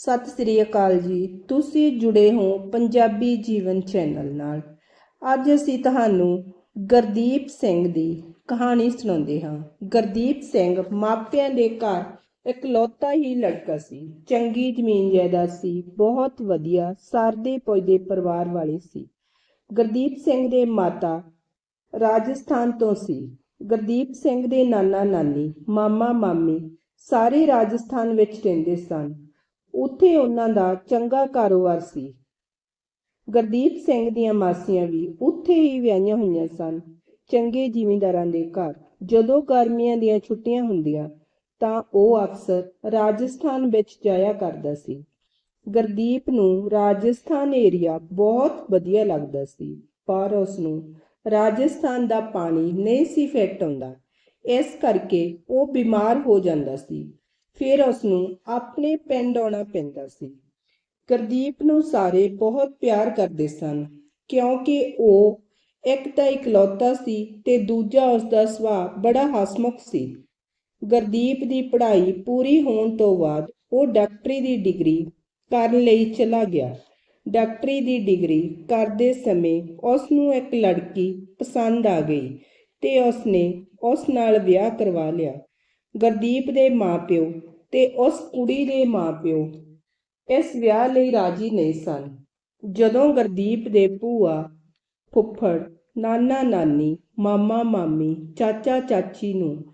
ਸਤਿ ਸ੍ਰੀ ਅਕਾਲ ਜੀ। ਤੁਸੀਂ ਜੁੜੇ ਹੋ ਪੰਜਾਬੀ ਜੀਵਨ ਚੈਨਲ ਨਾਲ। ਅੱਜ ਅਸੀਂ ਤੁਹਾਨੂੰ ਗੁਰਦੀਪ ਸਿੰਘ ਦੀ ਕਹਾਣੀ ਸੁਣਾਉਂਦੇ ਹਾਂ। ਗੁਰਦੀਪ ਸਿੰਘ ਮਾਪਿਆਂ ਦੇ ਘਰ ਇਕਲੌਤਾ ਹੀ ਲੜਕਾ ਸੀ। ਚੰਗੀ ਜ਼ਮੀਨ ਜਾਇਦਾਦ ਸੀ, ਬਹੁਤ ਵਧੀਆ ਸਰਦੇ ਪੁੱਜਦੇ ਪਰਿਵਾਰ ਵਾਲੇ ਸੀ। ਗੁਰਦੀਪ ਸਿੰਘ ਦੇ ਮਾਤਾ ਰਾਜਸਥਾਨ ਤੋਂ ਸੀ। ਗੁਰਦੀਪ ਸਿੰਘ ਦੇ ਨਾਨਾ ਨਾਨੀ ਮਾਮਾ ਮਾਮੀ ਸਾਰੇ ਰਾਜਸਥਾਨ ਵਿੱਚ ਰਹਿੰਦੇ ਸਨ। ਉੱਥੇ ਉਹਨਾਂ ਦਾ ਚੰਗਾ ਕਾਰੋਬਾਰ ਸੀ। ਗੁਰਦੀਪ ਸਿੰਘ ਦੀਆਂ ਮਾਸੀਆਂ ਵੀ ਉੱਥੇ ਹੀ ਵਿਆਹੀਆਂ ਹੋਈਆਂ ਸਨ, ਚੰਗੇ ਜ਼ਿਮੀਂਦਾਰਾਂ ਦੇ ਘਰ। ਜਦੋਂ ਗਰਮੀਆਂ ਦੀਆਂ ਛੁੱਟੀਆਂ ਹੁੰਦੀਆਂ, ਤਾਂ ਉਹ ਅਕਸਰ ਰਾਜਸਥਾਨ ਵਿੱਚ ਜਾਇਆ ਕਰਦਾ ਸੀ। ਗੁਰਦੀਪ ਨੂੰ ਰਾਜਸਥਾਨ ਏਰੀਆ ਬਹੁਤ ਵਧੀਆ ਲੱਗਦਾ ਸੀ, ਪਰ ਉਸ ਨੂੰ ਰਾਜਸਥਾਨ ਦਾ ਪਾਣੀ ਨਹੀਂ ਸੀ ਫਿੱਟ ਆਉਂਦਾ। ਇਸ ਕਰਕੇ ਉਹ ਬਿਮਾਰ ਹੋ ਜਾਂਦਾ ਸੀ। ਫਿਰ ਉਸ ਨੂੰ ਆਪਣੇ ਪਿੰਡ ਆਉਣਾ ਪੈਂਦਾ ਸੀ। ਗੁਰਦੀਪ ਨੂੰ ਸਾਰੇ ਬਹੁਤ ਪਿਆਰ ਕਰਦੇ ਸਨ, ਕਿਉਂਕਿ ਉਹ ਇੱਕ ਤਾਂ ਇਕਲੌਤਾ ਸੀ ਤੇ ਦੂਜਾ ਉਸ ਦਾ ਸੁਭਾਅ ਬੜਾ ਹਸਮੁਖ ਸੀ। ਗੁਰਦੀਪ ਦੀ ਪੜ੍ਹਾਈ ਪੂਰੀ ਹੋਣ ਤੋਂ ਬਾਅਦ ਉਹ ਡਾਕਟਰੀ ਦੀ ਡਿਗਰੀ ਕਰਨ ਲਈ ਚਲਾ ਗਿਆ। ਡਾਕਟਰੀ ਦੀ ਡਿਗਰੀ ਕਰਦੇ ਸਮੇਂ ਉਸ ਨੂੰ ਇੱਕ ਲੜਕੀ ਪਸੰਦ ਆ ਗਈ ਤੇ ਉਸ ਨੇ ਉਸ ਨਾਲ ਵਿਆਹ ਕਰਵਾ ਲਿਆ। ਗੁਰਦੀਪ ਦੇ ਮਾਪਿਓ ਤੇ ਉਸ ਕੁੜੀ ਦੇ ਮਾਪਿਓ ਇਸ ਵਿਆਹ ਲਈ ਰਾਜੀ ਨਹੀਂ ਸਨ। ਜਦੋਂ ਗੁਰਦੀਪ ਦੇ ਭੂਆ ਫੁੱਫੜ, ਨਾਨਾ, ਨਾਨੀ, ਮਾਮਾ, ਮਾਮੀ, ਚਾਚਾ, ਚਾਚੀ ਨੂੰ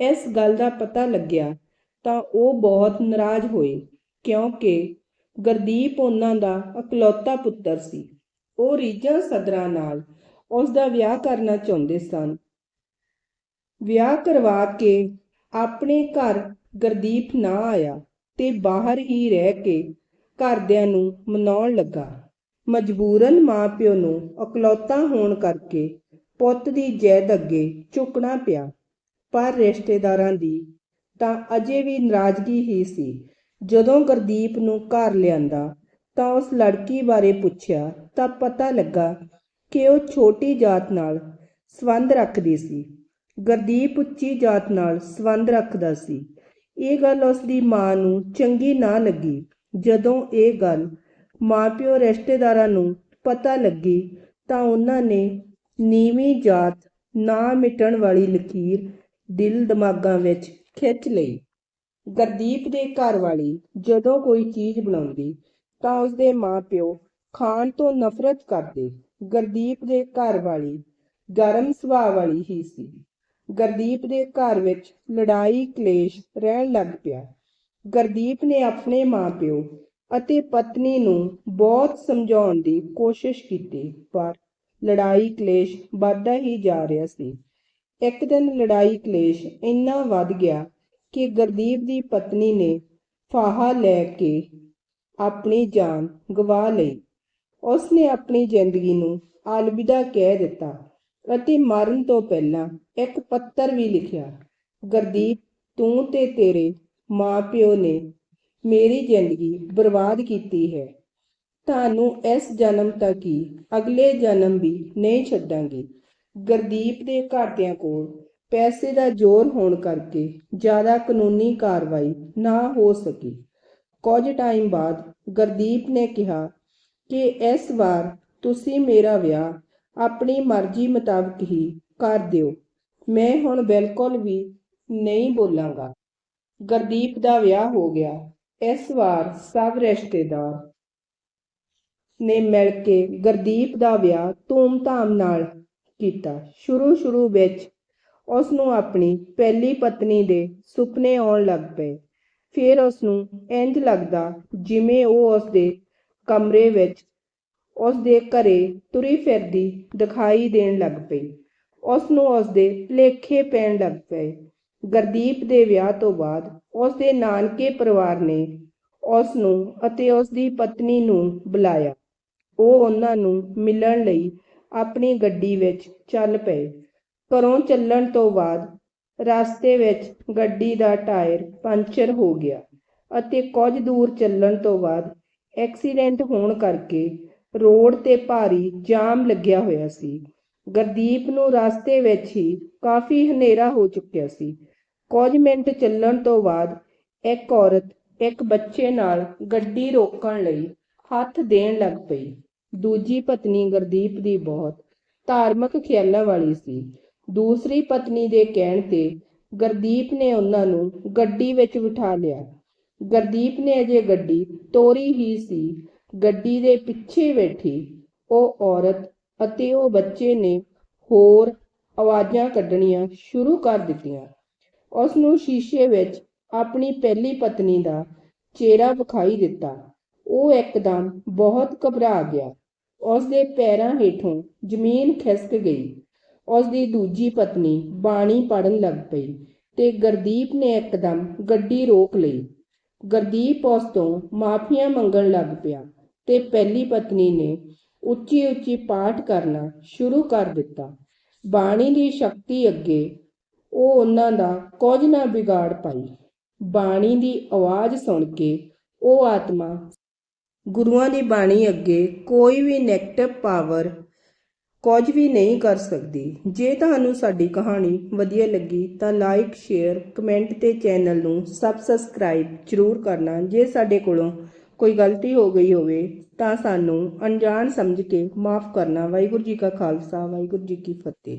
ਇਸ ਗੱਲ ਦਾ ਪਤਾ ਲੱਗਿਆ ਤਾਂ ਉਹ ਬਹੁਤ ਨਾਰਾਜ਼ ਹੋਏ ਕਿਉਂਕਿ ਗੁਰਦੀਪ ਉਹਨਾਂ ਦਾ ਇਕਲੌਤਾ ਪੁੱਤਰ ਸੀ। ਉਹ ਰੀਝਾਂ ਸਦਰਾਂ ਨਾਲ ਉਸ ਦਾ ਵਿਆਹ ਕਰਨਾ ਚਾਹੁੰਦੇ ਸਨ। ਵਿਆਹ ਕਰਵਾ ਕੇ ਆਪਣੇ ਘਰ ਗੁਰਦੀਪ ਨਾ ਆਇਆ ਤੇ ਬਾਹਰ ਹੀ ਰਹਿ ਕੇ ਘਰਦਿਆਂ ਨੂੰ ਮਨਾਉਣ ਲੱਗਾ। ਮਜਬੂਰਨ ਮਾਪਿਓ ਨੂੰ ਇਕਲੌਤਾ ਹੋਣ ਕਰਕੇ ਪੁੱਤ ਦੀ ਜੈਦ ਅੱਗੇ ਝੁਕਣਾ ਪਿਆ। ਪਰ ਰਿਸ਼ਤੇਦਾਰਾਂ ਦੀ ਤਾਂ ਅਜੇ ਵੀ ਨਾਰਾਜ਼ਗੀ ਹੀ ਸੀ। ਜਦੋਂ ਗੁਰਦੀਪ ਨੂੰ ਘਰ ਲਿਆਂਦਾ ਤਾਂ ਉਸ ਲੜਕੀ ਬਾਰੇ ਪੁੱਛਿਆ ਤਾਂ ਪਤਾ ਲੱਗਾ ਕਿ ਉਹ ਛੋਟੀ ਜਾਤ ਨਾਲ ਸੰਬੰਧ ਰੱਖਦੀ ਸੀ। ਗੁਰਦੀਪ ਉੱਚੀ ਜਾਤ ਨਾਲ ਸੰਬੰਧ ਰੱਖਦਾ ਸੀ। ਇਹ ਗੱਲ ਉਸ ਦੀ ਮਾਂ ਨੂੰ ਚੰਗੀ ਨਾ ਲੱਗੀ। ਜਦੋਂ ਇਹ ਗੱਲ ਮਾਪਿਓ ਰਿਸ਼ਤੇਦਾਰਾਂ ਨੂੰ ਪਤਾ ਲੱਗੀ ਤਾਂ ਉਹਨਾਂ ਨੇ ਨੀਵੀਂ ਜਾਤ ਨਾ ਮਿਟਣ ਵਾਲੀ ਲਕੀਰ ਦਿਲ ਦਿਮਾਗਾਂ ਵਿੱਚ ਖਿੱਚ ਲਈ। ਗੁਰਦੀਪ ਦੇ ਘਰ ਵਾਲੀ ਜਦੋਂ ਕੋਈ ਚੀਜ਼ ਬਣਾਉਂਦੀ ਤਾਂ ਉਸਦੇ ਮਾਪਿਓ ਖਾਣ ਤੋਂ ਨਫ਼ਰਤ ਕਰਦੇ। ਗੁਰਦੀਪ ਦੇ ਘਰ ਵਾਲੀ ਗਰਮ ਸੁਭਾਅ ਵਾਲੀ ਹੀ ਸੀ। ਗੁਰਦੀਪ ਦੇ ਘਰ ਵਿੱਚ ਲੜਾਈ ਕਲੇਸ਼ ਰਹਿਣ ਲੱਗ ਪਿਆ। ਗੁਰਦੀਪ ਨੇ ਆਪਣੇ ਮਾਪਿਓ ਅਤੇ ਪਤਨੀ ਨੂੰ ਬਹੁਤ ਸਮਝਾਉਣ ਦੀ ਕੋਸ਼ਿਸ਼ ਕੀਤੀ, ਪਰ ਲੜਾਈ ਕਲੇਸ਼ ਵੱਧਦਾ ਹੀ ਜਾ ਰਿਹਾ ਸੀ। ਇੱਕ ਦਿਨ ਲੜਾਈ ਕਲੇਸ਼ ਇੰਨਾ ਵੱਧ ਗਿਆ ਕਿ ਗੁਰਦੀਪ ਦੀ ਪਤਨੀ ਨੇ ਫਾਹਾ ਲੈ ਕੇ ਆਪਣੀ ਜਾਨ ਗਵਾ ਲਈ। ਉਸ ਨੇ ਆਪਣੀ ਜ਼ਿੰਦਗੀ ਨੂੰ ਅਲਵਿਦਾ ਕਹਿ ਦਿੱਤਾ। ਅਤੇ ਮਰਨ ਤੋਂ ਪਹਿਲਾਂ ਇੱਕ ਪੱਤਰ ਵੀ ਲਿਖਿਆ, ਗੁਰਦੀਪ, ਤੂੰ ਤੇ ਤੇਰੇ ਮਾਪਿਓ ਨੇ ਮੇਰੀ ਜ਼ਿੰਦਗੀ ਬਰਬਾਦ ਕੀਤੀ ਹੈ। ਤੁਹਾਨੂੰ ਇਸ ਜਨਮ ਤੱਕ ਹੀ ਅਗਲੇ ਜਨਮ ਵੀ ਨਹੀਂ ਛੱਡਾਂਗੇ। ਗੁਰਦੀਪ ਦੇ ਘਰਦਿਆਂ ਕੋਲ ਪੈਸੇ ਦਾ ਜ਼ੋਰ ਹੋਣ ਕਰਕੇ ਜ਼ਿਆਦਾ ਕਾਨੂੰਨੀ ਕਾਰਵਾਈ ਨਾ ਹੋ ਸਕੀ। ਕੁਝ ਟਾਈਮ ਬਾਅਦ ਗੁਰਦੀਪ ਨੇ ਕਿਹਾ ਕਿ ਇਸ ਵਾਰ ਤੁਸੀਂ ਮੇਰਾ ਵਿਆਹ ਆਪਣੀ ਮਰਜ਼ੀ ਮੁਤਾਬਕ ਹੀ ਕਰ ਦਿਓ। ਮੈਂ ਹੁਣ ਬਿਲਕੁਲ ਵੀ ਨਹੀਂ ਬੋਲਾਂਗਾ। ਗੁਰਦੀਪ ਦਾ ਵਿਆਹ ਹੋ ਗਿਆ। ਇਸ ਵਾਰ ਸਭ ਰਿਸ਼ਤੇਦਾਰ ਨੇ ਮਿਲ ਕੇ ਗੁਰਦੀਪ ਦਾ ਵਿਆਹ ਧੂਮ-ਧਾਮ ਨਾਲ ਕੀਤਾ। ਸ਼ੁਰੂ ਸ਼ੁਰੂ ਵਿੱਚ ਉਸ ਨੂੰ ਆਪਣੀ ਪਹਿਲੀ ਪਤਨੀ ਦੇ ਸੁਪਨੇ ਆਉਣ ਲੱਗ ਪਏ। ਫਿਰ ਉਸ ਨੂੰ ਇੰਜ ਲੱਗਦਾ ਜਿਵੇਂ ਉਹ ਉਸ ਦੇ ਕਮਰੇ ਵਿੱਚ ਉਸ ਦੇ ਘਰੇ ਤੁਰੀ ਫਿਰਦੀ ਦਿਖਾਈ ਦੇਣ ਲੱਗ ਪਈ। ਉਸ ਨੂੰ ਉਸ ਦੇ ਭੁਲੇਖੇ ਪੈਣ ਲੱਗ ਪਏ। ਗੁਰਦੀਪ ਦੇ ਵਿਆਹ ਤੋਂ ਬਾਅਦ ਉਸ ਦੇ ਨਾਨਕੇ ਪਰਿਵਾਰ ਨੇ ਉਸ ਨੂੰ ਅਤੇ ਉਸ ਦੀ ਪਤਨੀ ਨੂੰ ਬੁਲਾਇਆ। ਉਹ ਉਹਨਾਂ ਨੂੰ ਮਿਲਣ ਲਈ ਆਪਣੀ ਗੱਡੀ ਵਿੱਚ ਚੱਲ ਪਏ। ਘਰੋਂ ਚੱਲਣ ਤੋਂ ਬਾਅਦ ਰਸਤੇ ਵਿੱਚ ਗੱਡੀ ਦਾ ਟਾਇਰ ਪੰਚਰ ਹੋ ਗਿਆ ਅਤੇ ਕੁਝ ਦੂਰ ਚੱਲਣ ਤੋਂ ਬਾਅਦ ਐਕਸੀਡੈਂਟ ਹੋਣ ਕਰਕੇ ਰੋਡ ਤੇ ਭਾਰੀ ਜਾਮ ਲੱਗਿਆ ਹੋਇਆ ਸੀ। ਗੁਰਦੀਪ ਨੂੰ ਰਸਤੇ ਵਿੱਚ ਹੀ ਕਾਫੀ ਹਨੇਰਾ ਹੋ ਚੁੱਕਿਆ ਸੀ। ਕੁਝ ਮਿੰਟ ਚੱਲਣ ਤੋਂ ਬਾਅਦ ਇੱਕ ਔਰਤ ਇੱਕ ਬੱਚੇ ਨਾਲ ਗੱਡੀ ਰੋਕਣ ਲਈ ਹੱਥ ਦੇਣ ਲੱਗ ਪਈ। ਦੂਜੀ ਪਤਨੀ ਗੁਰਦੀਪ ਦੀ ਬਹੁਤ ਧਾਰਮਿਕ ਖਿਆਲਾਂ ਵਾਲੀ ਸੀ। ਦੂਸਰੀ ਪਤਨੀ ਦੇ ਕਹਿਣ ਤੇ ਗੁਰਦੀਪ ਨੇ ਉਹਨਾਂ ਨੂੰ ਗੱਡੀ ਵਿੱਚ ਬਿਠਾ ਲਿਆ। ਗੁਰਦੀਪ ਨੇ ਅਜੇ ਗੱਡੀ ਤੋਰੀ ਹੀ ਸੀ। ਗੱਡੀ ਦੇ ਪਿੱਛੇ ਬੈਠੀ ਉਹ ਔਰਤ ਅਤੇ ਉਹ ਬੱਚੇ ਨੇ ਹੋਰ ਆਵਾਜ਼ਾਂ ਕੱਢਣੀਆਂ ਸ਼ੁਰੂ ਕਰ ਦਿੱਤੀਆਂ। ਉਸ ਨੂੰ ਸ਼ੀਸ਼ੇ ਵਿੱਚ ਆਪਣੀ ਪਹਿਲੀ ਪਤਨੀ ਦਾ ਚਿਹਰਾ ਵਿਖਾਈ ਦਿੱਤਾ। ਉਹ ਇੱਕਦਮ ਬਹੁਤ ਘਬਰਾ ਗਿਆ। ਉਸ ਦੇ ਪੈਰਾਂ ਹੇਠੋਂ ਜ਼ਮੀਨ ਖਿਸਕ ਗਈ। ਉਸ ਦੀ ਦੂਜੀ ਪਤਨੀ ਬਾਣੀ ਪੜਨ ਲੱਗ ਪਈ ਤੇ ਗੁਰਦੀਪ ਨੇ ਇੱਕਦਮ ਗੱਡੀ ਰੋਕ ਲਈ। ਗੁਰਦੀਪ ਉਸ ਤੋਂ ਮਾਫੀਆਂ ਮੰਗਣ ਲੱਗ ਪਿਆ। ਤੇ ਪਹਿਲੀ ਪਤਨੀ ਨੇ ਉੱਚੀ ਉੱਚੀ ਪਾਠ ਕਰਨਾ ਸ਼ੁਰੂ ਕਰ ਦਿੱਤਾ। ਬਾਣੀ ਦੀ ਸ਼ਕਤੀ ਅੱਗੇ ਉਹ ਉਹਨਾਂ ਦਾ ਕੁਝ ਨਾ ਵਿਗਾੜ ਪਾਈ। ਬਾਣੀ ਦੀ ਆਵਾਜ਼ ਸੁਣ ਕੇ ਉਹ ਆਤਮਾ ਗੁਰੂਆਂ ਦੀ ਬਾਣੀ ਅੱਗੇ ਕੋਈ ਵੀ ਨੈਗੇਟਿਵ ਪਾਵਰ ਕੁਝ ਵੀ ਨਹੀਂ ਕਰ ਸਕਦੀ। ਜੇ ਤੁਹਾਨੂੰ ਸਾਡੀ ਕਹਾਣੀ ਵਧੀਆ ਲੱਗੀ ਤਾਂ ਲਾਈਕ ਸ਼ੇਅਰ ਕਮੈਂਟ ਤੇ ਚੈਨਲ ਨੂੰ ਸਬ ਸਬਸਕ੍ਰਾਈਬ ਜ਼ਰੂਰ ਕਰਨਾ। ਜੇ ਸਾਡੇ ਕੋਲੋਂ ਕੋਈ ਗਲਤੀ ਹੋ ਗਈ ਹੋਵੇ ਤਾਂ ਸਾਨੂੰ ਅਣਜਾਣ ਸਮਝ ਕੇ ਮਾਫ ਕਰਨਾ। ਵਾਹਿਗੁਰੂ ਜੀ ਕਾ ਖਾਲਸਾ, ਵਾਹਿਗੁਰੂ ਜੀ ਕੀ ਫਤਿਹ।